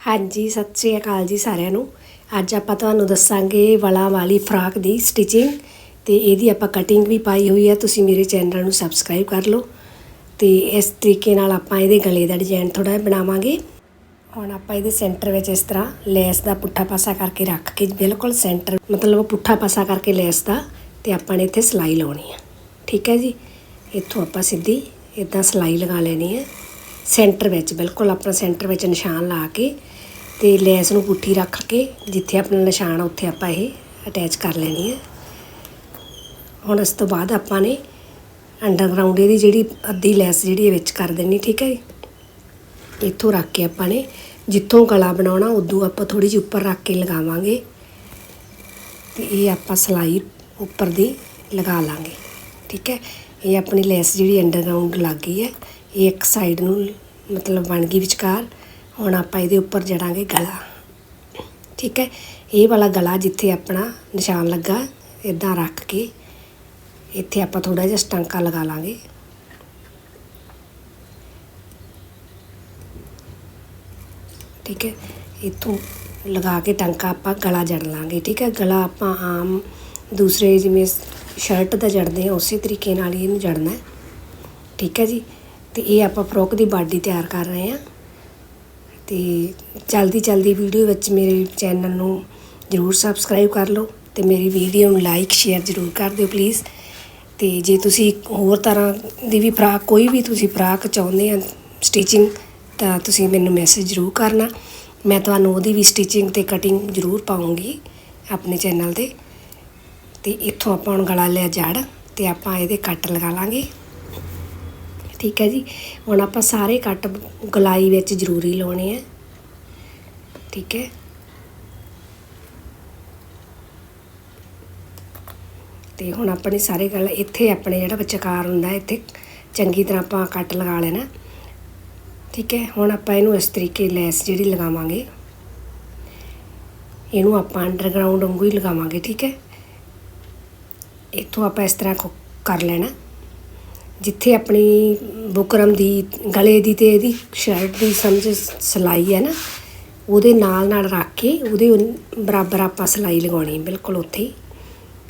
ਹਾਂਜੀ, ਸਤਿ ਸ਼੍ਰੀ ਅਕਾਲ ਜੀ ਸਾਰਿਆਂ ਨੂੰ। ਅੱਜ ਆਪਾਂ ਤੁਹਾਨੂੰ ਦੱਸਾਂਗੇ ਵਲਾਂ ਵਾਲੀ ਫਰਾਕ ਦੀ ਸਟਿਚਿੰਗ ਤੇ ਇਹਦੀ ਆਪਾਂ ਕਟਿੰਗ ਵੀ ਪਾਈ ਹੋਈ ਹੈ ਤੁਸੀਂ ਮੇਰੇ ਚੈਨਲ ਨੂੰ ਸਬਸਕ੍ਰਾਈਬ ਕਰ ਲਓ ਤੇ ਇਸ ਤਰੀਕੇ ਨਾਲ ਆਪਾਂ ਇਹਦੇ ਗਲੇ ਦਾ ਡਿਜ਼ਾਈਨ ਥੋੜਾ ਬਣਾਵਾਂਗੇ। ਹੁਣ ਆਪਾਂ ਇਹਦੇ ਸੈਂਟਰ ਵਿੱਚ ਇਸ ਤਰ੍ਹਾਂ ਲੈਸ ਦਾ ਪੁੱਠਾ ਪਾਸਾ ਕਰਕੇ ਰੱਖ ਕੇ, ਬਿਲਕੁਲ ਸੈਂਟਰ ਮਤਲਬ ਪੁੱਠਾ ਪਾਸਾ ਕਰਕੇ ਲੈਸ ਦਾ ਤੇ ਆਪਾਂ ਨੇ ਇੱਥੇ ਸਲਾਈ ਲਾਉਣੀ ਹੈ ਠੀਕ ਹੈ ਜੀ? ਇੱਥੋਂ ਆਪਾਂ ਸਿੱਧੀ ਇਦਾਂ ਸਲਾਈ ਲਗਾ ਲੈਣੀ ਹੈ। ਸੈਂਟਰ ਵਿੱਚ, ਬਿਲਕੁਲ ਆਪਣਾ ਸੈਂਟਰ ਵਿੱਚ ਨਿਸ਼ਾਨ ਲਾ ਕੇ ਤੇ ਲੈਸ ਨੂੰ ਪੁੱਠੀ ਰੱਖ ਕੇ ਜਿੱਥੇ ਆਪਣਾ ਨਿਸ਼ਾਨ ਆ, ਉੱਥੇ ਆਪਾਂ ਇਹ ਅਟੈਚ ਕਰ ਲੈਣੀ ਹੈ ਹੁਣ ਇਸ ਤੋਂ ਬਾਅਦ ਆਪਾਂ ਨੇ ਅੰਡਰਗਰਾਉਂਡ ਇਹਦੀ ਜਿਹੜੀ ਅੱਧੀ ਲੈਸ ਜਿਹੜੀ ਇਹ ਵਿੱਚ ਕਰ ਦੇਣੀ, ਠੀਕ ਹੈ ਇੱਥੋਂ ਰੱਖ ਕੇ ਆਪਾਂ ਨੇ ਜਿੱਥੋਂ ਗਲਾ ਬਣਾਉਣਾ, ਉਦੋਂ ਆਪਾਂ ਥੋੜੀ ਜਿਹੀ ਉੱਪਰ ਰੱਖ ਕੇ ਲਗਾਵਾਂਗੇ ਤੇ ਇਹ ਆਪਾਂ ਸਲਾਈ ਉੱਪਰ ਦੀ ਲਗਾ ਲਾਂਗੇ, ਠੀਕ ਹੈ? ਇਹ ਆਪਣੀ ਲੈਸ ਜਿਹੜੀ ਅੰਡਰਗਰਾਉਂਡ ਲੱਗ ਗਈ ਹੈ। ਇਹ ਇੱਕ ਸਾਈਡ ਨੂੰ ਮਤਲਬ ਬਣ ਗਈ ਵਿਚਕਾਰ, ਹੁਣ ਆਪਾਂ ਇਹਦੇ ਉੱਪਰ ਜੜਾਂਗੇ ਗਲਾ। ਠੀਕ ਹੈ? ਇਹ ਵਾਲਾ ਗਲਾ ਜਿੱਥੇ ਆਪਣਾ ਨਿਸ਼ਾਨ ਲੱਗਾ ਇਦਾਂ ਰੱਖ ਕੇ ਇੱਥੇ ਆਪਾਂ ਥੋੜਾ ਜਿਹਾ ਸਟਾਂਕਾ ਲਗਾ ਲਾਂਗੇ। ਠੀਕ ਹੈ? ਇੱਥੋਂ ਲਗਾ ਕੇ ਟਾਂਕਾ ਆਪਾਂ ਗਲਾ ਜੜ ਲਾਂਗੇ। ਠੀਕ ਹੈ? ਗਲਾ ਆਪਾਂ ਆਮ ਦੂਸਰੇ ਜਿਵੇਂ ਸ਼ਰਟ ਦਾ ਜੜਦੇ ਆ ਉਸੇ ਤਰੀਕੇ ਨਾਲ ਹੀ ਇਹਨੂੰ ਜੜਨਾ ਹੈ। ਠੀਕ ਹੈ ਜੀ? ਤੇ ਇਹ ਆਪਾਂ ਫਰੋਕ ਦੀ ਬਾਡੀ ਤਿਆਰ ਕਰ ਰਹੇ ਹਾਂ। ਤੇ ਜਲਦੀ ਜਲਦੀ ਵੀਡੀਓ ਵਿੱਚ ਮੇਰੇ ਚੈਨਲ ਨੂੰ ਜਰੂਰ ਸਬਸਕ੍ਰਾਈਬ ਕਰ ਲਓ ਤੇ ਮੇਰੀ ਵੀਡੀਓ ਨੂੰ ਲਾਈਕ ਸ਼ੇਅਰ ਜਰੂਰ ਕਰ ਦਿਓ ਪਲੀਜ਼ ਤੇ ਜੇ ਤੁਸੀਂ ਹੋਰ ਤਰ੍ਹਾਂ ਦੀ ਵੀ ਫਰਾਕ, ਕੋਈ ਵੀ ਤੁਸੀਂ ਫਰਾਕ ਚਾਹੁੰਦੇ ਆ ਸਟਿਚਿੰਗ ਤਾਂ ਤੁਸੀਂ ਮੈਨੂੰ ਮੈਸੇਜ ਜਰੂਰ ਕਰਨਾ। ਮੈਂ ਤੁਹਾਨੂੰ ਉਹਦੀ ਵੀ ਸਟਿਚਿੰਗ ਤੇ ਕਟਿੰਗ ਜਰੂਰ ਪਾਉਂਗੀ ਆਪਣੇ ਚੈਨਲ ਤੇ। ਤੇ ਇੱਥੋਂ ਆਪਾਂ ਹੁਣ ਗਲਾ ਲਿਆ ਜੜ ਤੇ ਆਪਾਂ ਇਹਦੇ ਕੱਟ ਲਗਾ ਲਾਂਗੇ। ਠੀਕ ਹੈ ਜੀ। ਹੁਣ ਆਪਾਂ ਸਾਰੇ ਕੱਟ ਗਲਾਈ ਵਿੱਚ ਜ਼ਰੂਰੀ ਲਾਉਣੇ ਆ। ਠੀਕ ਹੈ। ਤੇ ਹੁਣ ਆਪਣੇ ਸਾਰੇ ਗੱਲ ਇੱਥੇ ਆਪਣੇ ਜਿਹੜਾ ਵਿਚਕਾਰ ਹੁੰਦਾ ਇੱਥੇ ਚੰਗੀ ਤਰ੍ਹਾਂ ਆਪਾਂ ਕੱਟ ਲਗਾ ਲੈਣਾ। ਠੀਕ ਹੈ। ਹੁਣ ਆਪਾਂ ਇਹਨੂੰ ਇਸ ਤਰੀਕੇ ਲੈਸ ਜਿਹੜੀ ਲਗਾਵਾਂਗੇ, ਇਹਨੂੰ ਆਪਾਂ ਅੰਡਰਗਰਾਉਂਡ ਵਾਂਗੂ ਹੀ ਲਗਾਵਾਂਗੇ, ਠੀਕ ਹੈ। ਇੱਥੋਂ ਆਪਾਂ ਇਸ ਤਰ੍ਹਾਂ ਕਰ ਲੈਣਾ। ਜਿੱਥੇ ਆਪਣੀ ਬੁਕਰਮ ਦੀ, ਗਲੇ ਦੀ ਅਤੇ ਇਹਦੀ ਸ਼ਰਟ ਦੀ ਸਮਝ ਸਿਲਾਈ ਹੈ ਨਾ, ਉਹਦੇ ਨਾਲ ਨਾਲ ਰੱਖ ਕੇ ਉਹਦੇ ਬਰਾਬਰ ਆਪਾਂ ਸਿਲਾਈ ਲਗਾਉਣੀ ਬਿਲਕੁਲ ਉੱਥੇ ਹੀ।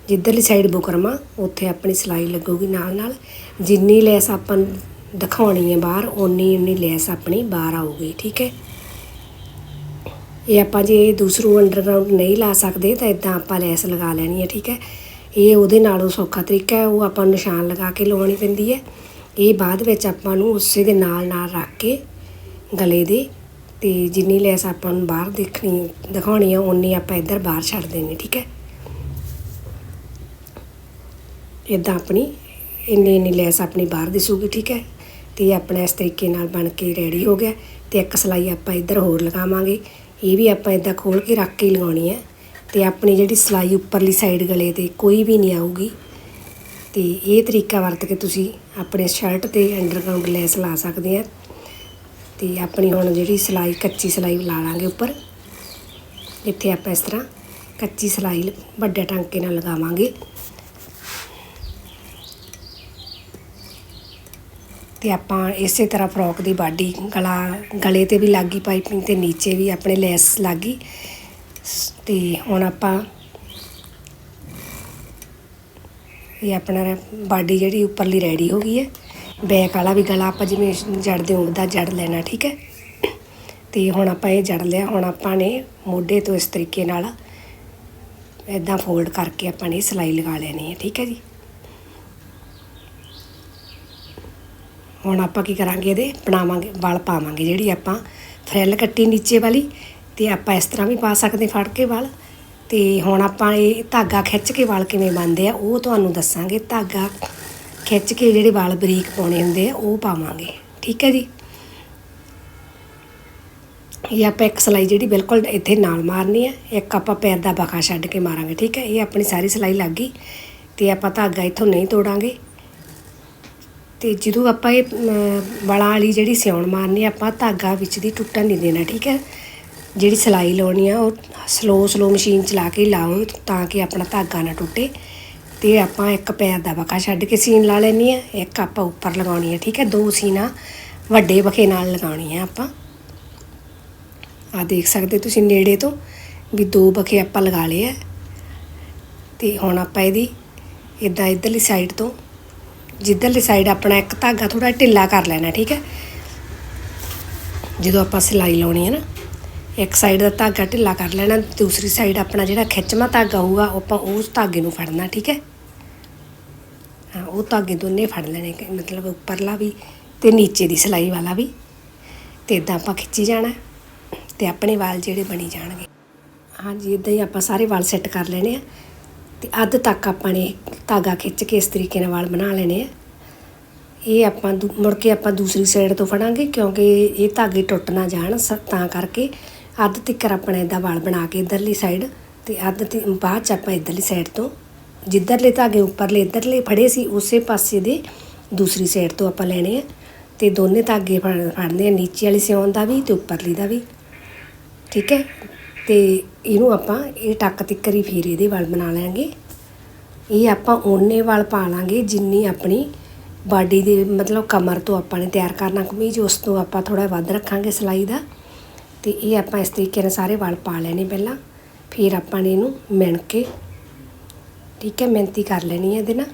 ਜਿੱਧਰਲੀ ਸਾਈਡ ਬੁਕਰਮ ਆ, ਉੱਥੇ ਆਪਣੀ ਸਿਲਾਈ ਲੱਗੂਗੀ ਨਾਲ ਨਾਲ। ਜਿੰਨੀ ਲੈਸ ਆਪਾਂ ਦਿਖਾਉਣੀ ਹੈ ਬਾਹਰ, ਓਨੀ ਓਨੀ ਲੈਸ ਆਪਣੀ ਬਾਹਰ ਆਊਗੀ, ਠੀਕ ਹੈ? ਇਹ ਆਪਾਂ ਜੇ ਦੂਸਰੂ ਅੰਡਰਗਰਾਉਂਡ ਨਹੀਂ ਲਾ ਸਕਦੇ, ਤਾਂ ਇਦਾਂ ਆਪਾਂ ਲੈਸ ਲਗਾ ਲੈਣੀ ਹੈ, ਠੀਕ ਹੈ? ਇਹ ਉਹਦੇ ਨਾਲੋਂ ਸੌਖਾ ਤਰੀਕਾ ਹੈ, ਉਹ ਆਪਾਂ ਨਿਸ਼ਾਨ ਲਗਾ ਕੇ ਲਵਾਉਣੀ ਪੈਂਦੀ ਹੈ। ਇਹ ਬਾਅਦ ਵਿੱਚ ਆਪਾਂ ਨੂੰ ਉਸੇ ਦੇ ਨਾਲ ਨਾਲ ਰੱਖ ਕੇ ਗਲੇ ਦੇ ਤੇ ਜਿੰਨੀ ਲੈਸ ਆਪਾਂ ਨੂੰ ਬਾਹਰ ਦੇਖਣੀ, ਦਿਖਾਉਣੀ ਆ ਉਨੀ ਆਪਾਂ ਇੱਧਰ ਬਾਹਰ ਛੱਡ ਦੇਣੀ, ਠੀਕ ਹੈ? ਇਦਾਂ ਆਪਣੀ ਇੰਨੀ ਇੰਨੀ ਲੈਸ ਆਪਣੀ ਬਾਹਰ ਦਿਸੂਗੀ, ਠੀਕ ਹੈ? ਤੇ ਆਪਣਾ ਇਸ ਤਰੀਕੇ ਨਾਲ ਬਣ ਕੇ ਰੈਡੀ ਹੋ ਗਿਆ। ਤੇ ਇੱਕ ਸਲਾਈ ਆਪਾਂ ਇੱਧਰ ਹੋਰ ਲਗਾਵਾਂਗੇ। ਇਹ ਵੀ ਆਪਾਂ ਇਦਾਂ ਖੋਲ ਕੇ ਰੱਖ ਕੇ ਲਗਾਉਣੀ ਹੈ। ਤੇ ਆਪਣੀ ਜਿਹੜੀ ਸਲਾਈ ਉੱਪਰਲੀ ਸਾਈਡ ਗਲੇ ਤੇ ਕੋਈ ਵੀ ਨਹੀਂ ਆਊਗੀ। ਤੇ ਇਹ ਤਰੀਕਾ ਵਰਤ ਕੇ ਤੁਸੀਂ ਆਪਣੇ ਸ਼ਰਟ ਤੇ ਅੰਡਰਗਰਾਉਂਡ ਲੈਸ ਲਾ ਸਕਦੇ ਆ। ਤੇ ਆਪਣੀ ਹੁਣ ਜਿਹੜੀ ਸਲਾਈ, ਕੱਚੀ ਸਲਾਈ ਲਾ ਲਾਂਗੇ ਉੱਪਰ। ਇੱਥੇ ਆਪਾਂ ਇਸ ਤਰ੍ਹਾਂ ਕੱਚੀ ਸਲਾਈ ਵੱਡੇ ਟਾਂਕੇ ਨਾਲ ਲਗਾਵਾਂਗੇ। ਤੇ ਆਪਾਂ ਇਸੇ ਤਰ੍ਹਾਂ ਫਰੋਕ ਦੀ ਬਾਡੀ, ਗਲਾ, ਗਲੇ ਤੇ ਵੀ ਲੱਗੀ ਪਾਈਪਿੰਗ ਤੇ ਨੀਚੇ ਵੀ ਆਪਣੇ ਲੈਸ ਲੱਗੀ। ਤੇ ਹੁਣ ਆਪਾਂ ਇਹ ਆਪਣਾ ਬਾਡੀ ਜਿਹੜੀ ਉੱਪਰਲੀ ਰੈਡੀ ਹੋ ਗਈ ਹੈ। ਬੈਕ ਵਾਲਾ ਵੀ ਗਲਾ ਆਪਾਂ ਜਿਵੇਂ ਜੜਦੇ ਉੜਦਾ ਜੜ ਲੈਣਾ, ਠੀਕ ਹੈ? ਤੇ ਹੁਣ ਆਪਾਂ ਇਹ ਜੜ ਲਿਆ, ਹੁਣ ਆਪਾਂ ਨੇ ਮੋਢੇ ਤੋਂ ਇਸ ਤਰੀਕੇ ਨਾਲ ਇਦਾਂ ਫੋਲਡ ਕਰਕੇ ਆਪਾਂ ਨੇ ਸਲਾਈ ਲਗਾ ਲੈਣੀ ਹੈ, ਠੀਕ ਹੈ ਜੀ? ਹੁਣ ਆਪਾਂ ਕੀ ਕਰਾਂਗੇ ਇਹਦੇ? ਬਣਾਵਾਂਗੇ, ਵਾਲ ਪਾਵਾਂਗੇ ਜਿਹੜੀ ਆਪਾਂ ਫਰੈਲ ਕੱਟੀ ਨੀਚੇ ਵਾਲੀ ਤੇ ਆਪਾਂ ਇਸ ਤਰ੍ਹਾਂ ਵੀ ਪਾ ਸਕਦੇ ਫੜ ਕੇ ਵਾਲ। ਤੇ ਹੁਣ ਆਪਾਂ ਇਹ ਧਾਗਾ ਖਿੱਚ ਕੇ ਵਾਲ ਕਿਵੇਂ ਬੰਨਦੇ ਆ, ਉਹ ਤੁਹਾਨੂੰ ਦੱਸਾਂਗੇ। ਧਾਗਾ ਖਿੱਚ ਕੇ ਜਿਹੜੇ ਵਾਲ ਬਰੀਕ ਪਾਉਣੇ ਹੁੰਦੇ ਆ, ਉਹ ਪਾਵਾਂਗੇ। ਠੀਕ ਹੈ ਜੀ? ਇਹ ਆਪਾਂ ਇੱਕ ਸਲਾਈ ਜਿਹੜੀ ਬਿਲਕੁਲ ਇੱਥੇ ਨਾਲ ਮਾਰਨੀ ਹੈ ਇੱਕ ਆਪਾਂ ਪੈਰ ਦਾ ਬਖਾ ਛੱਡ ਕੇ ਮਾਰਾਂਗੇ। ਠੀਕ ਹੈ? ਇਹ ਆਪਣੀ ਸਾਰੀ ਸਲਾਈ ਲੱਗ ਗਈ ਤੇ ਆਪਾਂ ਧਾਗਾ ਇੱਥੋਂ ਨਹੀਂ ਤੋੜਾਂਗੇ। ਤੇ ਜਦੋਂ ਆਪਾਂ ਇਹ ਵਾਲਾਂ ਵਾਲੀ ਜਿਹੜੀ ਸਿਉਣ ਮਾਰਨੀ ਆਪਾਂ ਧਾਗਾ ਵਿੱਚ ਦੀ ਟੁੱਟਣ ਨਹੀਂ ਦੇਣਾ। ਠੀਕ ਹੈ? ਜਿਹੜੀ ਸਲਾਈ ਲਾਉਣੀ ਆ, ਉਹ ਸਲੋ ਸਲੋ ਮਸ਼ੀਨ ਚਲਾ ਕੇ ਲਾਓ ਤਾਂ ਕਿ ਆਪਣਾ ਧਾਗਾ ਨਾ ਟੁੱਟੇ। ਤੇ ਆਪਾਂ ਇੱਕ ਪੈਰ ਦਾ ਬਕਾ ਛੱਡ ਕੇ ਸੀਨ ਲਾ ਲੈਣੀ ਆ। ਇੱਕ ਆਪਾਂ ਉੱਪਰ ਲਗਾਉਣੀ ਆ, ਠੀਕ ਹੈ ਦੋ ਸੀਨਾ ਵੱਡੇ ਬਖੇ ਨਾਲ ਲਗਾਉਣੀ ਆ ਆਪਾਂ। ਆ ਦੇਖ ਸਕਦੇ ਤੁਸੀਂ ਨੇੜੇ ਤੋਂ ਵੀ ਦੋ ਬਖੇ ਆਪਾਂ ਲਗਾ ਲਏ ਆ। ਤੇ ਹੁਣ ਆਪਾਂ ਇਹਦੀ ਇਦਾਂ ਇਧਰਲੀ ਸਾਈਡ ਤੋਂ, ਜਿੱਧਰਲੀ ਸਾਈਡ ਆਪਣਾ ਇੱਕ ਧਾਗਾ ਥੋੜਾ ਢਿੱਲਾ ਕਰ ਲੈਣਾ, ਠੀਕ ਹੈ ਜਦੋਂ ਆਪਾਂ ਸਿਲਾਈ ਲਾਉਣੀ ਹੈ ਨਾ ਇੱਕ ਸਾਈਡ ਦਾ ਧਾਗਾ ਢਿੱਲਾ ਕਰ ਲੈਣਾ, ਦੂਸਰੀ ਸਾਈਡ ਆਪਣਾ ਜਿਹੜਾ ਖਿੱਚਵਾਂ ਧਾਗਾ ਹੋਊਗਾ ਉਹ ਆਪਾਂ ਉਸ ਧਾਗੇ ਨੂੰ ਫੜਨਾ, ਠੀਕ ਹੈ? ਹਾਂ, ਉਹ ਧਾਗੇ ਦੋਨੇ ਫੜ ਲੈਣੇ ਮਤਲਬ ਉੱਪਰਲਾ ਵੀ ਤੇ ਨੀਚੇ ਦੀ ਸਿਲਾਈ ਵਾਲਾ ਵੀ। ਤੇ ਇਦਾਂ ਆਪਾਂ ਖਿੱਚੀ ਜਾਣਾ ਤੇ ਆਪਣੇ ਵਾਲ ਜਿਹੜੇ ਬਣੀ ਜਾਣਗੇ। ਹਾਂਜੀ ਇਦਾਂ ਹੀ ਆਪਾਂ ਸਾਰੇ ਵਾਲ ਸੈੱਟ ਕਰ ਲੈਣੇ ਆ ਤੇ ਅੱਧ ਤੱਕ ਆਪਾਂ ਨੇ ਧਾਗਾ ਖਿੱਚ ਕੇ ਇਸ ਤਰੀਕੇ ਨਾਲ ਵਾਲ ਬਣਾ ਲੈਣੇ ਆ। ਇਹ ਆਪਾਂ ਦੂ- ਮੁੜ ਕੇ ਆਪਾਂ ਦੂਸਰੀ ਸਾਈਡ ਤੋਂ ਫੜਾਂਗੇ ਕਿਉਂਕਿ ਇਹ ਧਾਗੇ ਟੁੱਟ ਨਾ ਜਾਣ ਸ- ਤਾਂ ਕਰਕੇ ਅੱਧ ਤਿੱਕਰ ਆਪਣਾ ਇਹਦਾ ਵਾਲ ਬਣਾ ਕੇ ਇਧਰਲੀ ਸਾਈਡ ਤੇ ਅੱਧ ਤੇ, ਬਾਅਦ ਚ ਆਪਾਂ ਇਧਰਲੀ ਸਾਈਡ ਤੋਂ ਜਿੱਧਰਲੇ ਧਾਗੇ ਉੱਪਰਲੇ ਇਧਰਲੇ ਫੜੇ ਸੀ, ਉਸੇ ਪਾਸੇ ਦੇ ਦੂਸਰੀ ਸਾਈਡ ਤੋਂ ਆਪਾਂ ਲੈਣੇ ਆ। ਤੇ ਦੋਨੇ ਧਾਗੇ ਫੜ- ਫੜਨੇ ਆ, ਨੀਚੇ ਵਾਲੀ ਸਿਉਣ ਦਾ ਵੀ ਤੇ ਉੱਪਰਲੀ ਦਾ ਵੀ। ਠੀਕ ਹੈ? ਤੇ ਇਹਨੂੰ ਆਪਾਂ ਇਹ ਟੱਕ ਤਿੱਕਰ ਹੀ ਫੇਰ ਇਹਦੇ ਵਾਲ ਬਣਾ ਲਾਂਗੇ। ਇਹ ਆਪਾਂ ਓਨੇ ਵਾਲ ਪਾ ਲਾਂਗੇ ਜਿੰਨੀ ਆਪਣੀ ਬਾਡੀ ਦੇ ਮਤਲਬ ਕਮਰ ਤੋਂ ਆਪਾਂ ਨੇ ਤਿਆਰ ਕਰਨਾ, ਕਮੀਜ਼, ਉਸ ਤੋਂ ਆਪਾਂ ਥੋੜਾ ਵੱਧ ਰੱਖਾਂਗੇ ਸਿਲਾਈ ਦਾ। ਤੇ ਇਹ ਆਪਾਂ ਇਸ ਤਰੀਕੇ ਨਾਲ ਸਾਰੇ ਵਾਲ ਪਾ ਲੈਣੇ ਪਹਿਲਾਂ, ਫਿਰ ਆਪਾਂ ਨੇ ਇਹਨੂੰ ਮਿਣ ਕੇ, ਠੀਕ ਹੈ, ਮਿਹਨਤੀ ਕਰ ਲੈਣੀ ਹੈ ਇਹਦੇ ਨਾਲ।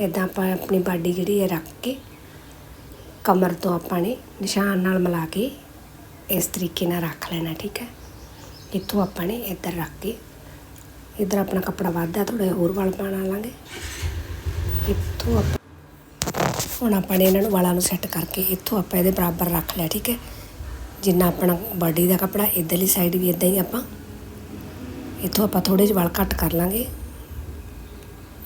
ਇਦਾਂ ਆਪਾਂ ਆਪਣੀ ਬਾਡੀ ਜਿਹੜੀ ਹੈ ਰੱਖ ਕੇ, ਕਮਰ ਤੋਂ ਆਪਾਂ ਨੇ ਨਿਸ਼ਾਨ ਨਾਲ ਮਿਲਾ ਕੇ ਇਸ ਤਰੀਕੇ ਨਾਲ ਰੱਖ ਲੈਣਾ, ਠੀਕ ਹੈ। ਇੱਥੋਂ ਆਪਾਂ ਨੇ ਇੱਧਰ ਰੱਖ ਕੇ, ਇੱਧਰ ਆਪਣਾ ਕੱਪੜਾ ਵੱਧਦਾ ਥੋੜਾ ਹੋਰ ਵਾਲ ਪਾਣਾ ਲਾਂਗੇ ਇੱਥੋਂ ਆਪਾਂ ਹੁਣ ਆਪਾਂ ਨੇ ਇਹਨਾਂ ਨੂੰ ਵਾਲਾਂ ਨੂੰ ਸੈੱਟ ਕਰਕੇ ਇੱਥੋਂ ਆਪਾਂ ਇਹਦੇ ਬਰਾਬਰ ਰੱਖ ਲਿਆ, ਠੀਕ ਹੈ। ਜਿੰਨਾ ਆਪਣਾ ਬਾਡੀ ਦਾ ਕੱਪੜਾ ਇੱਧਰਲੀ ਸਾਈਡ ਵੀ ਇਦਾਂ ਹੀ ਆਪਾਂ, ਇੱਥੋਂ ਆਪਾਂ ਥੋੜੇ ਜਿਹੇ ਵਾਲ ਕੱਟ ਕਰ ਲਾਂਗੇ।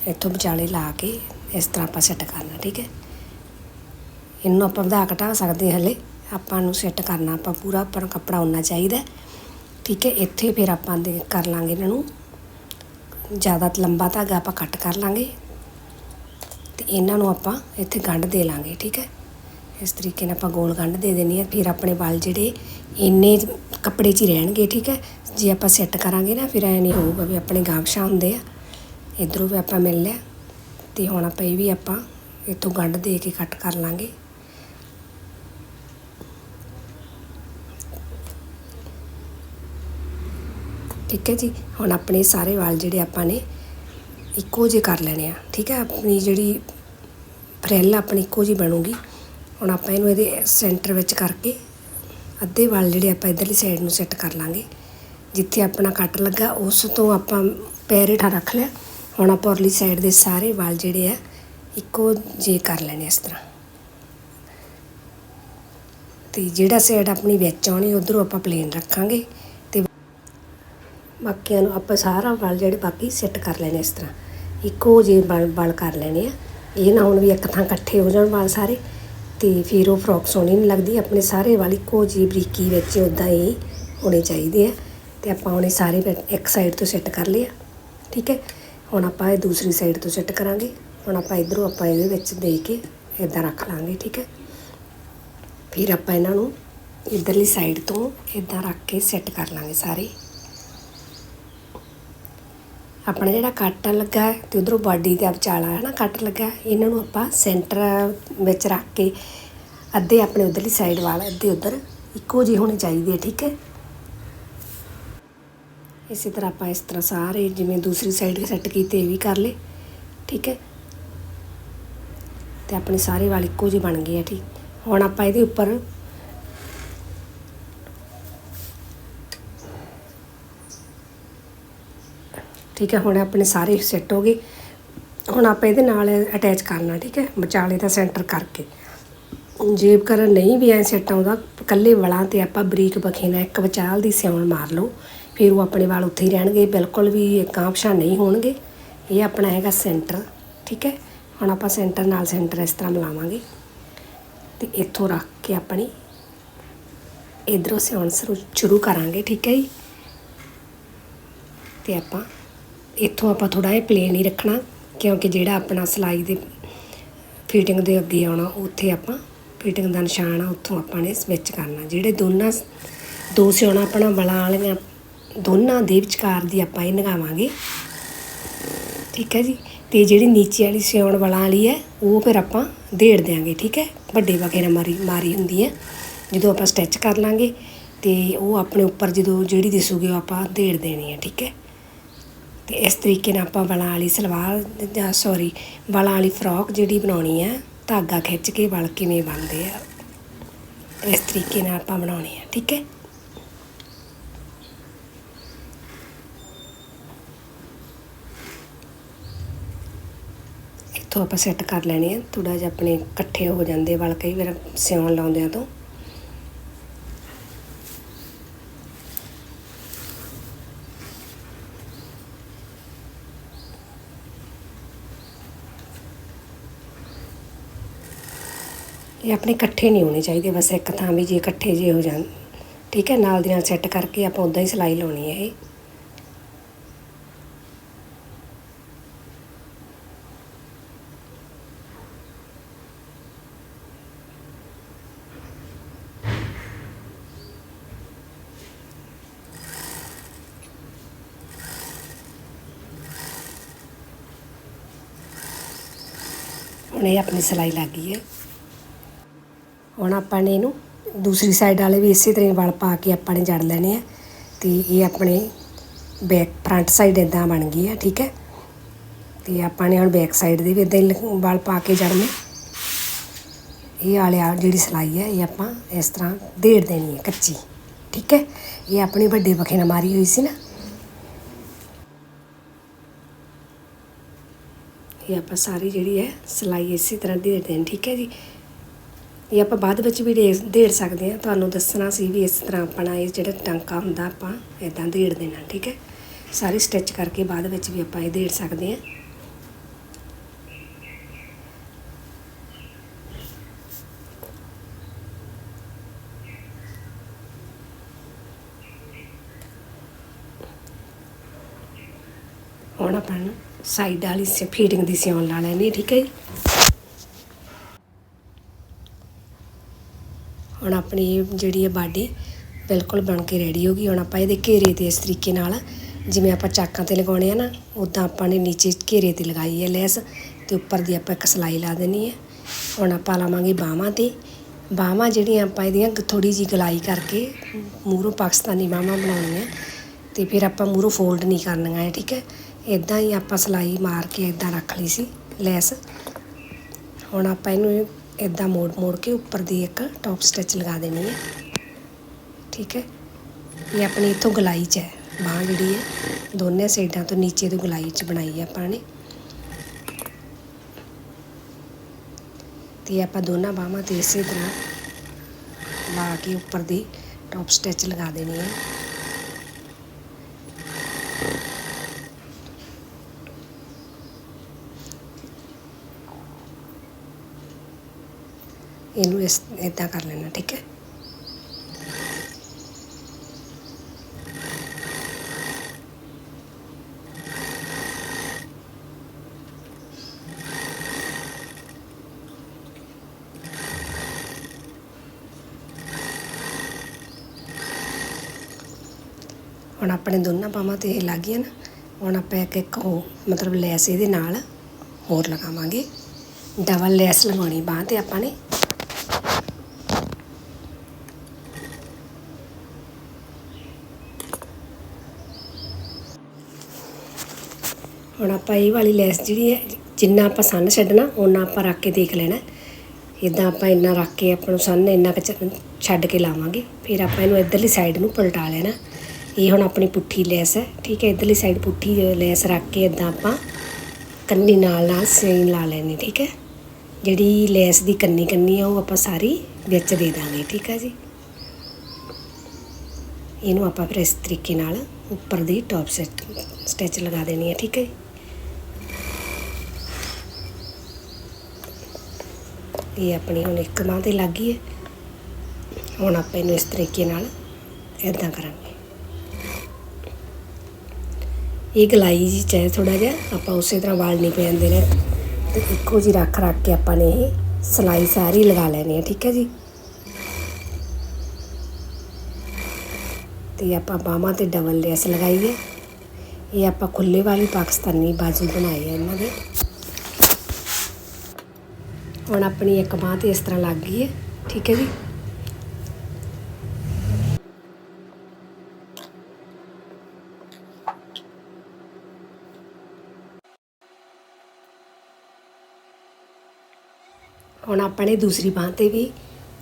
ਇੱਥੋਂ ਵਿਚਾਲੇ ਲਾ ਕੇ ਇਸ ਤਰ੍ਹਾਂ ਆਪਾਂ ਸੈੱਟ ਕਰਨਾ ਠੀਕ ਹੈ। ਇਹਨੂੰ ਆਪਾਂ ਵਧਾ ਘਟਾ ਸਕਦੇ ਹਾਂ ਹਲੇ। ਆਪਾਂ ਨੂੰ ਸੈੱਟ ਕਰਨਾ, ਆਪਾਂ ਪੂਰਾ ਆਪਾਂ ਨੂੰ ਕੱਪੜਾ ਉਨਾ ਚਾਹੀਦਾ। ਠੀਕ ਹੈ, ਇੱਥੇ ਫਿਰ ਆਪਾਂ ਦੇ ਕਰ ਲਾਂਗੇ ਇਹਨਾਂ ਨੂੰ। ਜ਼ਿਆਦਾ ਲੰਬਾ ਧਾਗਾ ਆਪਾਂ ਕੱਟ ਕਰ ਲਾਂਗੇ। ਤੇ ਇਹਨਾਂ ਨੂੰ ਆਪਾਂ ਇੱਥੇ ਗੰਢ ਦੇ ਲਾਂਗੇ, ਠੀਕ ਹੈ। ਇਸ ਤਰੀਕੇ ਨਾਲ ਆਪਾਂ ਗੋਲ ਗੰਢ ਦੇ ਦੇਣੀ ਹੈ, ਫਿਰ ਆਪਣੇ ਵਾਲ ਜਿਹੜੇ ਇੰਨੇ ਕੱਪੜੇ 'ਚ ਹੀ ਰਹਿਣਗੇ, ਠੀਕ ਹੈ? ਜੇ ਆਪਾਂ ਸੈੱਟ ਕਰਾਂਗੇ ਨਾ, ਫਿਰ ਐ ਨਹੀਂ ਹੋਊਗਾ ਵੀ ਆਪਣੇ ਗਾਮਸ਼ਾ ਹੁੰਦੇ ਆ। ਇਧਰੋਂ ਵੀ ਆਪਾਂ ਮਿਲ ਲਿਆ। ਤੇ ਹੁਣ ਆਪਾਂ ਇਹ ਵੀ ਆਪਾਂ ਇੱਥੋਂ ਗੰਢ ਦੇ ਕੇ ਕੱਟ ਕਰ ਲਾਂਗੇ। ਠੀਕ ਹੈ ਜੀ? ਹੁਣ ਆਪਣੇ ਸਾਰੇ ਵਾਲ ਜਿਹੜੇ ਆਪਾਂ ਨੇ, ਇੱਕੋ ਜਿਹੇ ਕਰ ਲੈਣੇ ਆ। ਠੀਕ ਹੈ? ਆਪਣੀ ਜਿਹੜੀ ਫਰੈਲ ਆਪਣੀ ਇੱਕੋ ਜਿਹੀ ਬਣੂਗੀ। ਹੁਣ ਆਪਾਂ ਇਹਨੂੰ ਇਹਦੇ ਸੈਂਟਰ ਵਿੱਚ ਕਰਕੇ ਅੱਧੇ ਵਾਲ ਜਿਹੜੇ ਆਪਾਂ ਇਧਰਲੀ ਸਾਈਡ ਨੂੰ ਸੈੱਟ ਕਰ ਲਾਂਗੇ। ਜਿੱਥੇ ਆਪਣਾ ਕੱਟ ਲੱਗਾ, ਉਸ ਤੋਂ ਆਪਾਂ ਪੈਰ ਹੇਠਾਂ ਰੱਖ ਲਿਆ। ਹੁਣ ਆਪਾਂ ਉਰਲੀ ਸਾਈਡ ਦੇ ਸਾਰੇ ਵਾਲ ਜਿਹੜੇ ਆ, ਇੱਕੋ ਜਿਹੇ ਕਰ ਲੈਣੇ ਇਸ ਤਰ੍ਹਾਂ। ਤੇ ਜਿਹੜਾ ਸਾਈਡ ਆਪਣੀ ਵਿੱਚ ਆਉਣੀ, ਉਧਰੋਂ ਆਪਾਂ ਪਲੇਨ ਰੱਖਾਂਗੇ ਤੇ ਬਾਕੀਆਂ ਨੂੰ ਆਪਾਂ ਸਾਰਾ ਵਾਲ ਜਿਹੜੇ ਬਾਕੀ ਸੈੱਟ ਕਰ ਲੈਣੇ ਇਸ ਤਰ੍ਹਾਂ। ਇੱਕੋ ਜਿਹੇ ਵਾਲ ਵਾਲ ਕਰ ਲੈਣੇ ਆ। ਇਹ ਨਾ ਹੁਣ ਵੀ ਇੱਕ ਥਾਂ ਇਕੱਠੇ ਹੋ ਜਾਣ ਵਾਲ ਸਾਰੇ। ਤੇ ਫਿਰ ਉਹ ਫਰੋਕ ਸੋਹਣੀ ਨਹੀਂ ਲੱਗਦੀ, ਆਪਣੇ ਸਾਰੇ ਵਾਲ ਇੱਕੋ ਜੀ ਬਰੀਕੀ ਵਿੱਚ ਉਦਾਂ ਹੀ ਹੋਣੇ ਚਾਹੀਦੇ ਆ ਤੇ ਆਪਾਂ ਉਹਨੇ ਸਾਰੇ ਇੱਕ ਸਾਈਡ ਤੋਂ ਸੈੱਟ ਕਰ ਲਿਆ, ਠੀਕ ਹੈ? ਹੁਣ ਆਪਾਂ ਇਹ ਦੂਸਰੀ ਸਾਈਡ ਤੋਂ ਸੈੱਟ ਕਰਾਂਗੇ, ਹੁਣ ਆਪਾਂ ਇਧਰੋਂ ਆਪਾਂ ਇਹਦੇ ਵਿੱਚ ਦੇ ਕੇ ਇਦਾਂ ਰੱਖ ਲਾਂਗੇ, ਠੀਕ ਹੈ? ਫਿਰ ਆਪਾਂ ਇਹਨਾਂ ਨੂੰ ਇਧਰਲੀ ਸਾਈਡ ਤੋਂ ਇਦਾਂ ਰੱਖ ਕੇ ਸੈੱਟ ਕਰ ਲਾਂਗੇ ਸਾਰੇ। ਆਪਣਾ ਜਿਹੜਾ ਕੱਟ ਲੱਗਾ ਹੈ ਤੇ ਉਧਰੋਂ ਬਾਡੀ ਦੇ ਵਿਚਾਲਾ ਹੈ ਨਾ, ਕੱਟ ਲੱਗਾ ਇਹਨਾਂ ਨੂੰ ਆਪਾਂ ਸੈਂਟਰ ਵਿੱਚ ਰੱਖ ਕੇ ਅੱਧੇ ਆਪਣੇ ਉਧਰਲੀ ਸਾਈਡ ਵਾਲ, ਅੱਧੇ ਉਧਰ ਇੱਕੋ ਜਿਹੇ ਹੋਣੇ ਚਾਹੀਦੇ ਆ, ਠੀਕ ਹੈ? ਇਸੇ ਤਰ੍ਹਾਂ ਆਪਾਂ ਇਸ ਤਰ੍ਹਾਂ ਸਾਰੇ ਜਿਵੇਂ ਦੂਸਰੀ ਸਾਈਡ ਸੈੱਟ ਕੀਤੇ ਵੀ ਕਰ ਲਏ, ਠੀਕ ਹੈ? ਤੇ ਆਪਣੇ ਸਾਰੇ ਵਾਲ ਇੱਕੋ ਜਿਹੇ ਬਣ ਗਏ ਆ, ਠੀਕ। ਹੁਣ ਆਪਾਂ ਇਹਦੇ ਉੱਪਰ ਠੀਕ ਹੈ, ਹੁਣ ਆਪਣੇ ਸਾਰੇ ਸੈੱਟ ਹੋ ਗਏ। ਹੁਣ ਆਪਾਂ ਇਹਦੇ ਨਾਲ ਅਟੈਚ ਕਰਨਾ, ਠੀਕ ਹੈ, ਵਿਚਾਲੇ ਦਾ ਸੈਂਟਰ ਕਰਕੇ। ਜੇਬ ਕਰਨ ਨਹੀਂ ਵੀ ਐ ਸੈੱਟ ਆਉਂਦਾ, ਇਕੱਲੇ ਵਲਾਂ ਤੇ ਆਪਾਂ ਬਰੀਕ ਬਖੇ ਨਾਲ ਇੱਕ ਵਿਚਾਲ ਦੀ ਸਿਉਣ ਮਾਰ ਲਓ। ਫਿਰ ਉਹ ਆਪਣੇ ਵਾਲ ਉੱਥੇ ਹੀ ਰਹਿਣਗੇ, ਬਿਲਕੁਲ ਵੀ ਕਾਂਪਸ਼ਾ ਨਹੀਂ ਹੋਣਗੇ। ਇਹ ਆਪਣਾ ਹੈਗਾ ਸੈਂਟਰ ਠੀਕ ਹੈ। ਹੁਣ ਆਪਾਂ ਸੈਂਟਰ ਨਾਲ ਸੈਂਟਰ ਇਸ ਤਰ੍ਹਾਂ ਮਿਲਾਵਾਂਗੇ। ਤੇ ਇੱਥੋਂ ਰੱਖ ਕੇ ਆਪਣੀ ਇਧਰੋਂ ਸਿਉਣ ਸ਼ੁਰੂ ਸ਼ੁਰੂ ਕਰਾਂਗੇ, ਠੀਕ ਹੈ ਜੀ। ਤੇ ਆਪਾਂ ਇੱਥੋਂ ਆਪਾਂ ਥੋੜ੍ਹਾ ਜਿਹਾ ਪਲੇਨ ਹੀ ਰੱਖਣਾ, ਕਿਉਂਕਿ ਜਿਹੜਾ ਆਪਣਾ ਸਿਲਾਈ ਦੇ ਫਿਟਿੰਗ ਦੇ ਅੱਗੇ ਆਉਣਾ, ਉੱਥੇ ਆਪਾਂ ਫਿਟਿੰਗ ਦਾ ਨਿਸ਼ਾਨ ਆ, ਉੱਥੋਂ ਆਪਾਂ ਨੇ ਸਵਿਚ ਕਰਨਾ। ਜਿਹੜੇ ਦੋਨਾਂ ਦੋ ਸਿਉਣਾ ਆਪਣਾ ਵਲਾਂ ਵਾਲੀਆਂ, ਦੋਨਾਂ ਦੇ ਵਿਚਕਾਰ ਦੀ ਆਪਾਂ ਇਹ ਲਗਾਵਾਂਗੇ। ਠੀਕ ਹੈ ਜੀ? ਤੇ ਜਿਹੜੀ ਨੀਚੇ ਵਾਲੀ ਸਿਉਣ ਵਾਲਾਂ ਵਾਲੀ ਹੈ, ਉਹ ਫਿਰ ਆਪਾਂ ਦੇੜ ਦਿਆਂਗੇ, ਠੀਕ ਹੈ? ਵੱਡੇ ਵਗੈਰਾ ਮਾਰੀ ਮਾਰੀ ਹੁੰਦੀ ਹੈ। ਜਦੋਂ ਆਪਾਂ ਸਟਿਚ ਕਰ ਲਾਂਗੇ, ਤੇ ਉਹ ਆਪਣੇ ਉੱਪਰ ਜਦੋਂ ਜਿਹੜੀ ਦਿਸੂਗੀ, ਉਹ ਆਪਾਂ ਢੇੜ ਦੇਣੀ ਹੈ, ਠੀਕ ਹੈ? ਅਤੇ ਇਸ ਤਰੀਕੇ ਨਾਲ ਆਪਾਂ ਵਾਲਾਂ ਵਾਲੀ ਸਲਵਾਰ ਜਾਂ ਸੌਰੀ ਵਾਲਾਂ ਵਾਲੀ ਫਰੋਕ ਜਿਹੜੀ ਬਣਾਉਣੀ ਹੈ ਧਾਗਾ ਖਿੱਚ ਕੇ ਵਲ ਕਿਵੇਂ ਬਣਦੇ ਆ, ਇਸ ਤਰੀਕੇ ਨਾਲ ਆਪਾਂ ਬਣਾਉਣੇ ਆ, ਠੀਕ ਹੈ? ਇੱਥੋਂ ਆਪਾਂ ਸੈੱਟ ਕਰ ਲੈਣੇ ਆ ਥੋੜਾ ਜਿਹਾ ਆਪਣੇ ਇਕੱਠੇ ਹੋ ਜਾਂਦੇ ਵਲ, ਕਈ ਵਾਰ ਸਿਉਣ ਲਾਉਂਦਿਆਂ ਤੋਂ। ਇਹ ਆਪਣੇ ਇਕੱਠੇ ਨਹੀਂ ਹੋਣੇ ਚਾਹੀਦੇ, ਬਸ ਇੱਕ ਥਾਂ ਵੀ ਜੇ ਇਕੱਠੇ ਜੇ ਹੋ ਜਾਣ। ਠੀਕ ਹੈ, ਨਾਲ ਦੀ ਨਾਲ ਸੈੱਟ ਕਰਕੇ ਆਪਾਂ ਉਦਾਂ ਹੀ ਸਿਲਾਈ ਲਾਉਣੀ ਹੈ ਇਹ। ਹੁਣ ਇਹ ਆਪਣੀ ਸਿਲਾਈ ਲੱਗ ਗਈ ਹੈ। ਹੁਣ ਆਪਾਂ ਨੇ ਇਹਨੂੰ ਦੂਸਰੀ ਸਾਈਡ ਵਾਲੇ ਵੀ ਇਸੇ ਤਰ੍ਹਾਂ ਵਲ ਪਾ ਕੇ ਆਪਾਂ ਨੇ ਜੜ ਲੈਣੇ ਆ। ਤੇ ਇਹ ਆਪਣੇ ਬੈਕ ਫਰੰਟ ਸਾਈਡ ਇਦਾਂ ਬਣ ਗਈ ਹੈ ਠੀਕ ਹੈ? ਤੇ ਆਪਾਂ ਨੇ ਹੁਣ ਬੈਕ ਸਾਈਡ ਦੇ ਵੀ ਇਦਾਂ ਹੀ ਵਲ ਪਾ ਕੇ ਜੜਨੇ। ਇਹ ਵਾਲੇ ਆ ਜਿਹੜੀ ਸਿਲਾਈ ਹੈ ਇਹ ਆਪਾਂ ਇਸ ਤਰ੍ਹਾਂ ਢੇੜ ਦੇਣੀ ਹੈ ਕੱਚੀ, ਠੀਕ ਹੈ? ਇਹ ਆਪਣੀ ਵੱਡੇ ਬਖੇ ਨਾਲ ਮਾਰੀ ਹੋਈ ਸੀ ਨਾ। ਇਹ ਆਪਾਂ ਸਾਰੀ ਜਿਹੜੀ ਹੈ ਸਿਲਾਈ ਇਸੇ ਤਰ੍ਹਾਂ ਢੇੜ ਦੇਣੀ, ਠੀਕ ਹੈ ਜੀ? ਇਹ ਆਪਾਂ ਬਾਅਦ ਵਿੱਚ ਵੀ ਢੇੜ ਢੇੜ ਸਕਦੇ ਹਾਂ। ਤੁਹਾਨੂੰ ਦੱਸਣਾ ਸੀ ਵੀ ਇਸ ਤਰ੍ਹਾਂ ਆਪਣਾ ਇਹ ਜਿਹੜਾ ਟਾਂਕਾ ਹੁੰਦਾ, ਆਪਾਂ ਇਦਾਂ ਢੇੜ ਦੇਣਾ, ਠੀਕ ਹੈ? ਸਾਰੀ ਸਟਿਚ ਕਰਕੇ ਬਾਅਦ ਵਿੱਚ ਵੀ ਆਪਾਂ ਇਹ ਢੇੜ ਸਕਦੇ ਹਾਂ। ਹੁਣ ਆਪਾਂ ਸਾਈਡ ਵਾਲੀ ਫੀਟਿੰਗ ਦੀ ਸਿਉਣ ਲਾ ਲੈਣੀ, ਠੀਕ ਹੈ ਹੁਣ ਆਪਣੀ ਇਹ ਜਿਹੜੀ ਹੈ ਬਾਡੀ ਬਿਲਕੁਲ ਬਣ ਕੇ ਰੈਡੀ ਹੋ ਗਈ। ਹੁਣ ਆਪਾਂ ਇਹਦੇ ਘੇਰੇ ਤੇ ਇਸ ਤਰੀਕੇ ਨਾਲ ਜਿਵੇਂ ਆਪਾਂ ਚਾਕਾਂ ਤੇ ਲਗਾਉਣੇ ਆ ਨਾ ਉਦਾਂ ਆਪਾਂ ਨੇ ਨੀਚੇ ਘੇਰੇ ਤੇ ਲਗਾਈ ਹੈ ਲੈਸ ਤੇ ਉੱਪਰ ਦੀ ਆਪਾਂ ਇੱਕ ਸਲਾਈ ਲਾ ਦੇਣੀ ਹੈ। ਹੁਣ ਆਪਾਂ ਲਾਵਾਂਗੇ ਬਾਹਾਂ ਤੇ। ਬਾਹਾਂ ਜਿਹੜੀਆਂ ਆਪਾਂ ਇਹਦੀਆਂ ਥੋੜੀ ਜੀ ਗਲਾਈ ਕਰਕੇ ਮੂਹਰੋਂ ਪਾਕਿਸਤਾਨੀ ਬਾਹਾਂ ਬਣਾਉਣੀਆਂ। ਤੇ ਫਿਰ ਆਪਾਂ ਮੂਹਰੋਂ ਫੋਲਡ ਨਹੀਂ ਕਰਨੀਆਂ ਹੈ ਠੀਕ ਹੈ? ਇਦਾਂ ਹੀ ਆਪਾਂ ਸਲਾਈ ਮਾਰ ਕੇ ਇਦਾਂ ਰੱਖ ਲਈ ਸੀ ਲੈਸ। ਹੁਣ ਆਪਾਂ ਇਹਨੂੰ ਇਦਾਂ ਮੋੜ ਮੋੜ ਕੇ ਉੱਪਰ ਦੀ ਇੱਕ ਟੌਪ ਸਟਿਚ ਲਗਾ ਦੇਣੀ ਹੈ। ਠੀਕ ਹੈ? ਇਹ ਆਪਣੀ ਇਥੋਂ ਗਲਾਈ 'ਚ ਹੈ। ਬਾਂਹ ਜਿਹੜੀ ਹੈ ਦੋਨੇ ਸਾਈਡਾਂ ਤੋਂ ਨੀਚੇ ਤੋਂ ਗਲਾਈ 'ਚ ਬਣਾਈ ਹੈ ਆਪਾਂ ਨੇ। ਤੇ ਆਪਾਂ ਦੋਨਾਂ ਬਾਹਾਂ ਤੇ ਇਸੇ ਤਰ੍ਹਾਂ ਲਾ ਕੇ ਉੱਪਰ ਦੀ ਟੌਪ ਸਟਿਚ ਲਗਾ ਦੇਣੀ ਹੈ। ਇਹਨੂੰ ਇਸ ਇਦਾਂ ਕਰ ਲੈਣਾ ਠੀਕ ਹੈ ਹੁਣ ਆਪਣੇ ਦੋਨਾਂ ਬਾਹਾਂ ਤੇ ਇਹ ਲੱਗ ਗਈਆਂ ਨਾ ਹੁਣ ਆਪਾਂ ਇੱਕ ਇੱਕ ਉਹ ਮਤਲਬ ਲੈਸ ਇਹਦੇ ਨਾਲ ਹੋਰ ਲਗਾਵਾਂਗੇ ਡਬਲ ਲੈਸ ਲਗਾਉਣੀ ਬਾਂਹ ਤੇ ਆਪਾਂ ਨੇ ਹੁਣ ਆਪਾਂ ਇਹ ਵਾਲੀ ਲੈਸ ਜਿਹੜੀ ਹੈ, ਜਿੰਨਾ ਆਪਾਂ ਸਨ ਛੱਡਣਾ ਉਹਨਾਂ ਆਪਾਂ ਰੱਖ ਕੇ ਦੇਖ ਲੈਣਾ। ਇਦਾਂ ਆਪਾਂ ਇੰਨਾ ਰੱਖ ਕੇ ਆਪਾਂ ਨੂੰ ਸਨ ਇੰਨਾ ਕੁ ਛੱਡ ਕੇ ਲਾਵਾਂਗੇ। ਫਿਰ ਆਪਾਂ ਇਹਨੂੰ ਇਧਰਲੀ ਸਾਈਡ ਨੂੰ ਪਲਟਾ ਲੈਣਾ। ਇਹ ਹੁਣ ਆਪਣੀ ਪੁੱਠੀ ਲੈਸ ਹੈ, ਠੀਕ ਹੈ? ਇਧਰਲੀ ਸਾਈਡ ਪੁੱਠੀ ਲੈਸ ਰੱਖ ਕੇ ਇਦਾਂ ਆਪਾਂ ਕੰਨੀ ਨਾਲ ਨਾਲ ਸੀਨ ਲਾ ਲੈਣੀ, ਠੀਕ ਹੈ? ਜਿਹੜੀ ਲੈਸ ਦੀ ਕੰਨੀ ਕੰਨੀ ਆ, ਉਹ ਆਪਾਂ ਸਾਰੀ ਵਿੱਚ ਦੇ ਦਾਂਗੇ, ਠੀਕ ਹੈ ਜੀ? ਇਹਨੂੰ ਆਪਾਂ ਫਿਰ ਇਸ ਤਰੀਕੇ ਨਾਲ ਉੱਪਰ ਦੀ ਟੌਪ ਸੈਟ ਸਟਿਚ ਲਗਾ ਦੇਣੀ ਹੈ, ਠੀਕ ਹੈ ਇਹ ਆਪਣੀ ਹੁਣ ਇੱਕ ਬਾਂਹ ਤੇ ਲੱਗ ਗਈ ਹੈ। ਹੁਣ ਆਪਾਂ ਇਹਨੂੰ ਇਸ ਤਰੀਕੇ ਨਾਲ ਇਦਾਂ ਕਰਾਂਗੇ। ਇਹ ਗਲਾਈ ਜੀ ਚਾਹੇ ਥੋੜਾ ਜਿਹਾ, ਆਪਾਂ ਉਸੇ ਤਰ੍ਹਾਂ ਵਾਲ ਨਹੀਂ ਪੈਂਦੇ ਨੇ। ਤੇ ਇੱਕੋ ਜੀ ਰੱਖ ਰੱਖ ਕੇ ਆਪਾਂ ਨੇ ਇਹ ਸਲਾਈ ਸਾਰੀ ਲਗਾ ਲੈਣੀ ਹੈ, ਠੀਕ ਹੈ ਜੀ। ਤੇ ਆਪਾਂ ਬਾਹਾਂ ਤੇ ਡਬਲ ਲੈਸ ਲਗਾਈ ਹੈ। ਇਹ ਆਪਾਂ ਖੁੱਲੇ ਵਾਲੀ ਪਾਕਿਸਤਾਨੀ ਬਾਜੂ ਬਣਾਈ ਹੈ ਇਹਨਾਂ ਦੇ। ਹੁਣ ਆਪਣੀ ਇੱਕ ਬਾਹ ਤੇ ਇਸ ਤਰ੍ਹਾਂ ਲੱਗ ਗਈ ਹੈ। ਠੀਕ ਹੈ ਜੀ। ਹੁਣ ਆਪਾਂ ਨੇ ਦੂਸਰੀ ਬਾਹ ਤੇ ਵੀ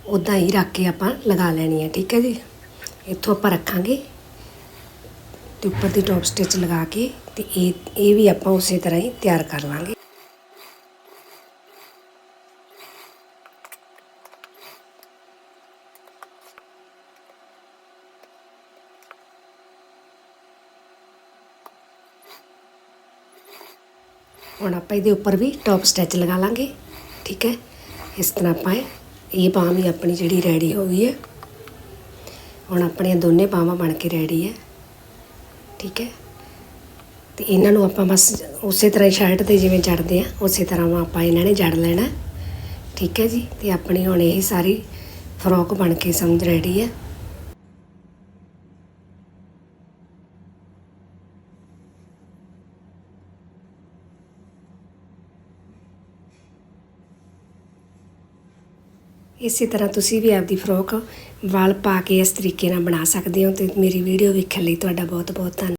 ਉਦਾਂ ਹੀ ਰੱਖ ਕੇ ਆਪਾਂ ਲਗਾ ਲੈਣੀ ਹੈ। ਠੀਕ ਹੈ ਜੀ। ਇੱਥੋਂ ਆਪਾਂ ਰੱਖਾਂਗੇ ਤੇ ਉੱਪਰ ਦੀ ਟੌਪ ਸਟਿਚ ਲਗਾ ਕੇ ਤੇ ਇਹ ਇਹ ਵੀ ਆਪਾਂ ਉਸੇ ਤਰ੍ਹਾਂ ਹੀ ਤਿਆਰ ਕਰ ਲਵਾਂਗੇ ਆਪਾਂ ਇਹਦੇ ਉੱਪਰ ਵੀ ਟੌਪ ਸਟਿਚ ਲਗਾ ਲਾਂਗੇ। ਠੀਕ ਹੈ? ਇਸ ਤਰ੍ਹਾਂ ਆਪਾਂ ਇਹ- ਇਹ ਵੀ ਆਪਣੀ ਜਿਹੜੀ ਰੈਡੀ ਹੋ ਗਈ ਹੈ। ਹੁਣ ਆਪਣੀਆਂ ਦੋਨੇ ਬਾਹਾਂ ਬਣ ਕੇ ਰੈਡੀ ਹੈ। ਠੀਕ ਹੈ? ਤੇ ਇਹਨਾਂ ਨੂੰ ਆਪਾਂ ਬਸ ਉਸੇ ਤਰ੍ਹਾਂ ਹੀ ਸ਼ਰਟ ਤੇ ਜਿਵੇਂ ਜੜਦੇ ਆ, ਉਸੇ ਤਰ੍ਹਾਂ ਆਪਾਂ ਇਹਨਾਂ ਨੇ ਜੜ ਲੈਣਾ। ਠੀਕ ਹੈ ਜੀ? ਤੇ ਆਪਣੀ ਹੁਣ ਇਹ ਸਾਰੀ ਫਰੋਕ ਬਣ ਕੇ ਸਮਝ ਰੈਡੀ ਹੈ। ਇਸੇ ਤਰ੍ਹਾਂ ਤੁਸੀਂ ਵੀ ਆਪਦੀ ਫਰੋਕ ਵਾਲ ਪਾ ਕੇ ਇਸ ਤਰੀਕੇ ਨਾਲ ਬਣਾ ਸਕਦੇ ਹੋ ਤੇ ਮੇਰੀ ਵੀਡੀਓ ਵੇਖਣ ਲਈ ਤੁਹਾਡਾ ਬਹੁਤ ਬਹੁਤ ਧੰਨਵਾਦ।